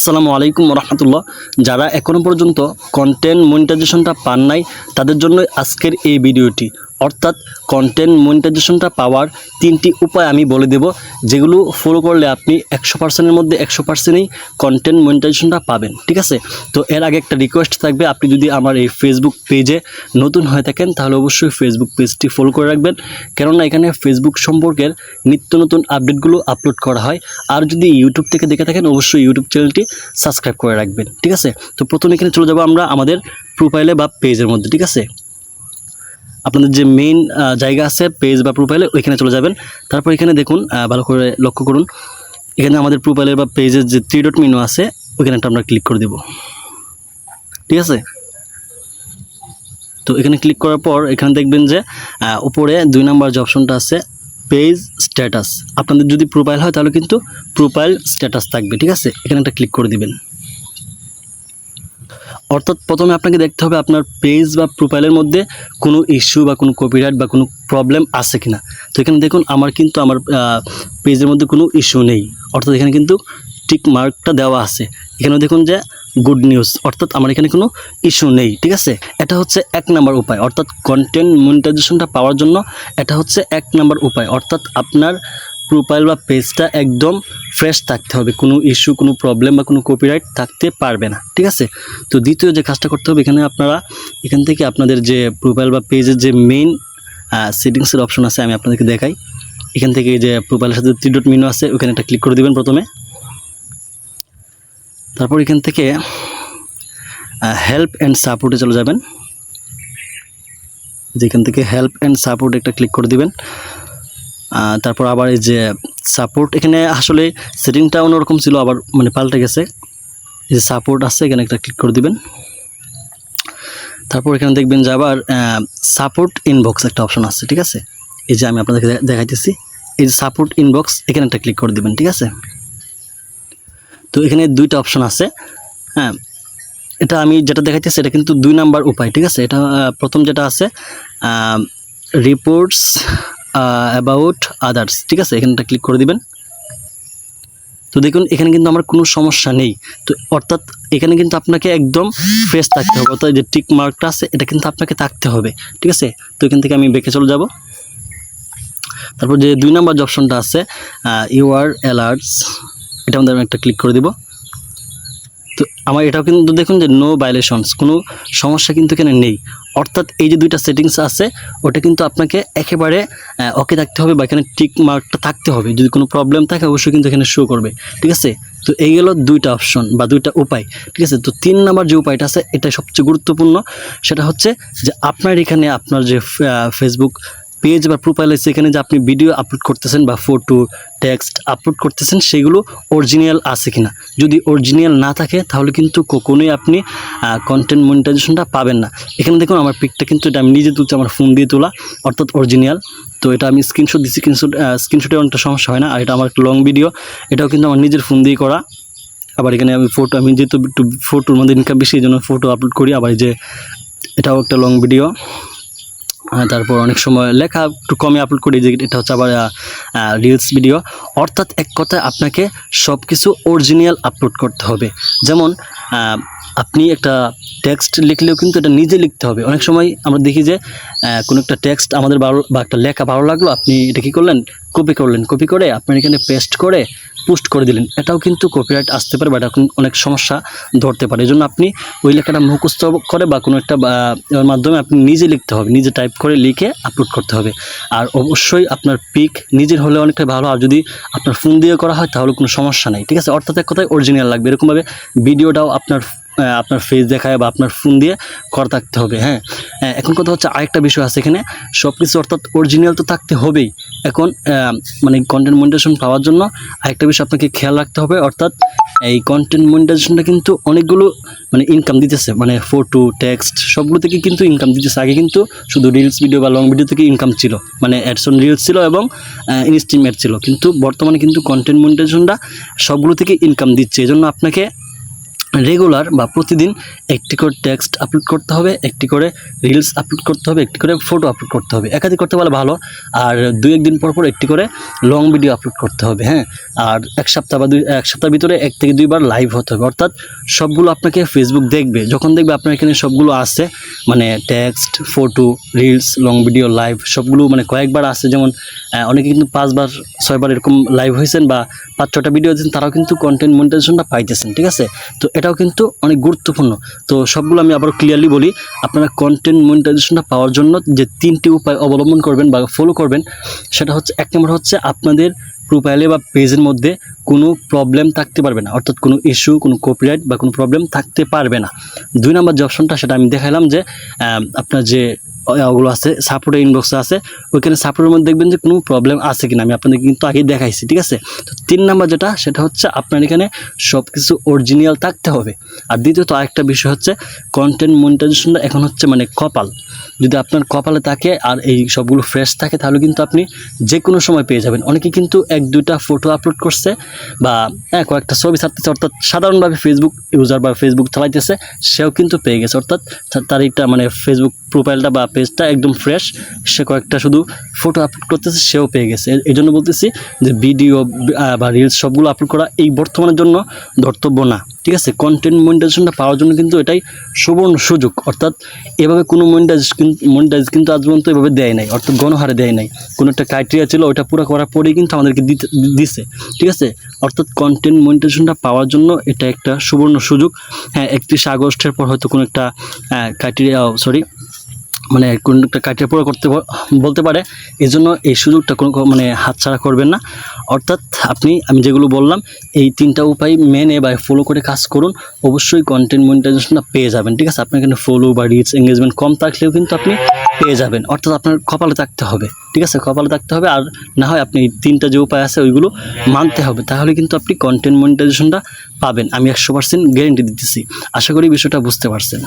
আসসালামু আলাইকুম রহমতুল্লাহ যারা এখনও পর্যন্ত কন্টেন্ট মনিটাইজেশনটা পান নাই, তাদের জন্য আজকের এই ভিডিওটি। অর্থাৎ কন্টেন্ট মনিটাইজেশনটা পাওয়ার তিনটি উপায় আমি বলে দেব, যেগুলো ফলো করলে আপনি একশো পার্সেন্টের মধ্যে একশো পার্সেন্টেই কন্টেন্ট মনিটাইজেশনটা পাবেন, ঠিক আছে? তো এর আগে একটা রিকোয়েস্ট থাকবে, আপনি যদি আমার এই ফেসবুক পেজে নতুন হয়ে থাকেন, তাহলে অবশ্যই ফেসবুক পেজটি ফলো করে রাখবেন। কেননা এখানে ফেসবুক সম্পর্কের নিত্য নতুন আপডেটগুলো আপলোড করা হয়। আর যদি ইউটিউব থেকে দেখে থাকেন, অবশ্যই ইউটিউব চ্যানেলটি সাবস্ক্রাইব করে রাখবেন, ঠিক আছে? তো প্রথমে এখানে চলে যাব আমরা আমাদের প্রোফাইলে বা পেজের মধ্যে, ঠিক আছে? আপনাদের যে মেইন জায়গা আছে পেজ বা প্রোফাইলে ওইখানে চলে যাবেন। তারপর এখানে দেখুন ভালো করে লক্ষ্য করুন। এখানে আমাদের প্রোফাইলের বা পেজের যে থ্রি ডট মেনু আছে, ওইখানে একটা আমরা ক্লিক করে দেব। ঠিক আছে? তো এখানে ক্লিক করার পর, এখানে দেখবেন যে উপরে দুই নাম্বার যে অপশনটা আছে পেজ স্ট্যাটাস আপনাদের যদি প্রোফাইল হয়, তাহলে কিন্তু প্রোফাইল স্ট্যাটাস থাকবে। ঠিক আছে? এখানে একটা ক্লিক করে দিবেন। অর্থাৎ প্রথমে আপনাকে দেখতে হবে আপনার পেজ বা প্রোফাইলের মধ্যে কোনো ইস্যু বা কোনো কপিরাইট বা কোনো প্রবলেম আছে কিনা। তো এখানে দেখুন, আমার কিন্তু আমার পেজের মধ্যে কোনো ইস্যু নেই। অর্থাৎ এখানে কিন্তু টিক মার্কটা দেওয়া আছে। এখানে দেখুন যে গুড নিউজ অর্থাৎ আমার এখানে কোনো ইস্যু নেই, ঠিক আছে? এটা হচ্ছে এক নাম্বার উপায়। অর্থাৎ কন্টেন্ট মনিটাইজেশনটা পাওয়ার জন্য এটা হচ্ছে এক নাম্বার উপায়। অর্থাৎ আপনার প্রোফাইল বা পেজটা একদম ফ্রেশ থাকতে হবে। কোনো ইস্যু কোনো প্রবলেম বা কোনো কপিরাইট থাকতে পারবে না, ঠিক আছে? তো দ্বিতীয় যে কাজটা করতে হবে, এখানে আপনারা, এখান থেকে আপনাদের যে প্রোফাইল বা পেজের যে মেইন সেটিংসের অপশন আছে, আমি আপনাদেরকে দেখাই। এখান থেকে যে প্রোফাইলের সাথে থ্রি ডট মেনু আছে, ওখানে একটা ক্লিক করে দিবেন প্রথমে। তারপর এখান থেকে হেল্প অ্যান্ড সাপোর্টে চলে যাবেন। যেখান থেকে হেল্প অ্যান্ড সাপোর্ট একটা ক্লিক করে দিবেন। তারপর আবার এই যে সাপোর্ট এখানে আসলে সেটিংটা অন্যরকম ছিল, আবার মানে পাল্টে গেছে। এই যে সাপোর্ট আছে, এখানে একটা ক্লিক করে দিবেন। তারপর এখানে দেখবেন যে আবার সাপোর্ট ইনবক্স একটা অপশন আছে, ঠিক আছে? এই যে আমি আপনাদেরকে দেখাইতেছি। এই যে সাপোর্ট ইনবক্স এখানে একটা ক্লিক করে দিবেন, ঠিক আছে? তো এখানে দুইটা অপশন আছে। হ্যাঁ এটা আমি যেটা দেখাইতেছি, এটা কিন্তু দুই নাম্বার উপায়, ঠিক আছে? এটা প্রথম যেটা আছে রিপোর্টস অ্যাবাউট আদার্স ঠিক আছে? এখানটা ক্লিক করে দিবেন। তো দেখুন, এখানে কিন্তু আমার কোনো সমস্যা নেই। তো অর্থাৎ এখানে কিন্তু আপনাকে একদম ফ্রেশ থাকতে হবে। অর্থাৎ যে টিক মার্কটা আছে, এটা কিন্তু আপনাকে থাকতে হবে। ঠিক আছে? তো এখান থেকে আমি বেঁকে চলে যাব। তারপর যে দুই নাম্বার যে অপশনটা আছে ইউ আর অ্যালার্টস এটা আমাদের আমি একটা ক্লিক করে দিব। তো আমার এটাও কিন্তু দেখুন যে নো ভাইলেশনস কোনো সমস্যা কিন্তু এখানে নেই। অর্থাৎ এই যে দুইটা সেটিংস আছে, ওটা কিন্তু আপনাকে একেবারে ওকে থাকতে হবে বা এখানে টিক মার্কটা থাকতে হবে। যদি কোনো প্রবলেম থাকে, অবশ্যই কিন্তু এখানে শো করবে। ঠিক আছে? তো এই গেল দুইটা অপশন বা দুইটা উপায়। ঠিক আছে? তো তিন নাম্বার যে উপায়টা আছে এটা সবচেয়ে গুরুত্বপূর্ণ। সেটা হচ্ছে যে আপনার এখানে আপনার যে ফেসবুক পেজ বা প্রোফাইল আছে এখানে যে আপনি ভিডিও আপলোড করতেছেন বা ফটো টেক্সট আপলোড করতেছেন, সেগুলো অরিজিনাল আছে কিনা? যদি অরিজিনাল না থাকে, তাহলে কিন্তু কখনোই আপনি কন্টেন্ট মনিটাইজেশনটা পাবেন না। এখানে দেখুন, আমার পিকটা কিন্তু এটা আমি নিজে তুলছি, আমার ফোন দিয়ে তোলা, অর্থাৎ অরিজিনাল তো এটা আমি স্ক্রিনশট দিচ্ছি স্ক্রিনশট স্ক্রিনশটে অনেকটা সমস্যা হয় না, আর এটা আমার একটা লং ভিডিও এটাও কিন্তু আমার নিজের ফোন দিয়ে করা। আবার এখানে আমি ফটো আমি যেহেতু ফটোর মধ্যে ইনকাম বেশি, এই জন্য ফটো আপলোড করি। আবার যে, এটাও একটা লং ভিডিও তারপর অনেক সময় লেখা একটু কমে আপলোড করি, যে এটা হচ্ছে আবার রিলস ভিডিও অর্থাৎ এক কথায় আপনাকে সব কিছু অরিজিনাল আপলোড করতে হবে। যেমন আপনি একটা টেক্সট লিখলেও কিন্তু এটা নিজে লিখতে হবে। অনেক সময় আমরা দেখি যে কোনো একটা টেক্সট আমাদের ভালো বা একটা লেখা ভালো লাগল, আপনি এটা কী করলেন? কপি করলেন। কপি করে আপনার এখানে পেস্ট করে পোস্ট করে দিলেন। এটাও কিন্তু কপিরাইট আসতে পারে বা এটা অনেক সমস্যা ধরতে পারে। এই জন্য আপনি ওই লেখাটা মুখস্থ করে বা কোনো একটা মাধ্যমে আপনি নিজে লিখতে হবে। নিজে টাইপ করে লিখে আপলোড করতে হবে। আর অবশ্যই আপনার পিক নিজের হলে অনেকটা ভালো। আর যদি আপনার ফোন দিয়ে করা হয়, তাহলে কোনো সমস্যা নেই। ঠিক আছে? অর্থাৎ এক কথায় অরিজিনাল লাগবে। এরকমভাবে ভিডিওটাও আপনার আপনার ফেস দেখায় বা আপনার ফোন দিয়ে করা থাকতে হবে হ্যাঁ? এখন কথা হচ্ছে আরেকটা বিষয় আছে এখানে। সব কিছু অর্থাৎ অরিজিনাল তো থাকতে হবেই। এখন মানে কন্টেন্ট মনিটাইজেশন পাওয়ার জন্য আরেকটা বিষয় আপনাকে খেয়াল রাখতে হবে, অর্থাৎ এই কন্টেন্ট মনিটাইজেশনটা কিন্তু অনেকগুলো মানে ইনকাম দিতেছে। মানে ফটো টেক্সট সবগুলো থেকে কিন্তু ইনকাম দিতেছে। আগে কিন্তু শুধু রিলস ভিডিও বা লং ভিডিও থেকে ইনকাম ছিল। মানে অ্যাডস অন রিলস ছিল এবং ইনস্টিম অ্যাড ছিল। কিন্তু বর্তমানে কিন্তু কন্টেন্ট মনিটাইজেশনটা সবগুলো থেকে ইনকাম দিচ্ছে। এই জন্য আপনাকে রেগুলার বা প্রতিদিন একটি করে টেক্সট আপলোড করতে হবে, একটি করে রিলস আপলোড করতে হবে, একটি করে ফটো আপলোড করতে হবে। একাধিক করতে পারলে ভালো, আর দুই একদিন পর পর একটি করে লং ভিডিও আপলোড করতে হবে হ্যাঁ? আর এক সপ্তাহ বা দুই, এক সপ্তাহের ভিতরে এক থেকে দুইবার লাইভ হতে হবে। অর্থাৎ সবগুলো আপনাকে ফেসবুক দেখবে। যখন দেখবে আপনার এখানে সবগুলো আছে মানে text photo reels long video live সবগুলো মানে কয়েকবার আছে। যেমন অনেকে কিন্তু পাঁচবার, ছয়বার এরকম লাইভ হয়েছেন বা পাঁচ ছটা ভিডিও দিয়েছেন, তারাও কিন্তু কন্টেন্ট মনিটাইজেশনটা পাইতেছেন, ঠিক আছে? তো এটাও কিন্তু অনেক গুরুত্বপূর্ণ। তো সবগুলো আমি আবার ক্লিয়ারলি বলি, আপনারা কন্টেন্ট মনিটাইজেশনটা পাওয়ার জন্য যে তিনটি উপায় অবলম্বন করবেন বা ফলো করবেন, সেটা হচ্ছে, এক নম্বর হচ্ছে আপনাদের প্রোফাইলে বা পেজের মধ্যে কোনো প্রবলেম থাকতে পারবে না। অর্থাৎ কোনো ইস্যু কোনো কপিরাইট বা কোনো প্রবলেম থাকতে পারবে না। দুই নম্বর যে অপশনটা সেটা আমি দেখালাম যে আপনার যে ওগুলো আছে সাপোর্টের ইনবক্স আছে। ওইখানে সাপোর্টের মধ্যে দেখবেন যে কোনো প্রবলেম আছে কিনা, আমি আপনাদের কিন্তু আগেই দেখাইছি, ঠিক আছে? তো তিন নাম্বার যেটা, সেটা হচ্ছে আপনার এখানে সব কিছু অরিজিনাল থাকতে হবে। আর দ্বিতীয়ত আরেকটা বিষয় হচ্ছে কন্টেন্ট মনিটাইজেশনটা এখন হচ্ছে মানে কপাল। যদি আপনার কপালে থাকে আর এই সবগুলো ফ্রেশ থাকে, তাহলে কিন্তু আপনি যে কোনো সময় পেয়ে যাবেন। অনেকে কিন্তু এক, দুইটা ফটো আপলোড করছে বা হ্যাঁ কয়েকটা ছবি ছাড়তেছে, অর্থাৎ সাধারণভাবে ফেসবুক ইউজার বা ফেসবুক চালাইতেছে, সেও কিন্তু পেয়ে গেছে। অর্থাৎ তার এইটা মানে ফেসবুক প্রোফাইলটা বা পেজটা একদম ফ্রেশ সে কয়েকটা শুধু ফটো আপলোড করতেছে, সেও পেয়ে গেছে। এই জন্য বলতেছি যে ভিডিও বা রিলস সবগুলো আপলোড করা এই বর্তমানের জন্য ধর্তব্য না, ঠিক আছে? কন্টেন্ট মনিটাইজেশনটা পাওয়ার জন্য কিন্তু এটাই সুবর্ণ সুযোগ। অর্থাৎ এভাবে কোনো মনিটাইজ মনিটাইজ কিন্তু আজ পর্যন্ত এভাবে দেয় নাই, অর্থাৎ গণহারে দেয় নাই। কোনো একটা ক্রাইটেরিয়া ছিল ওটা পুরো করার পরেই কিন্তু আমাদেরকে দিতে দিছে, ঠিক আছে? অর্থাৎ কন্টেন্ট মনিটাইজেশনটা পাওয়ার জন্য এটা একটা সুবর্ণ সুযোগ। হ্যাঁ একত্রিশে আগস্টের পর হয়তো কোনো একটা ক্রাইটেরিয়া সরি মানে কোন একটা ক্রাইটেরিয়া পুরো করতে বলতে পারে এই জন্য এই সুযোগটা কোনো মানে হাতছাড়া করবেন না। অর্থাৎ আপনি, আমি যেগুলো বললাম, এই তিনটা উপায় মেনে বা ফলো করে কাজ করুন। অবশ্যই কন্টেন্ট মনিটাইজেশনটা পেয়ে যাবেন, ঠিক আছে? আপনার এখানে ফলো বা রিচ এঙ্গেজমেন্ট কম থাকলেও কিন্তু আপনি পেয়ে যাবেন। অর্থাৎ আপনার কপালে থাকতে হবে, ঠিক আছে? কপালে থাকতে হবে, আর না হয় আপনি তিনটা যে উপায় আছে, ওইগুলো মানতে হবে। তাহলে কিন্তু আপনি কন্টেন্ট মনিটাইজেশনটা পাবেন। আমি একশো পার্সেন্ট গ্যারেন্টি দিতেছি। আশা করি বিষয়টা বুঝতে পারছেন।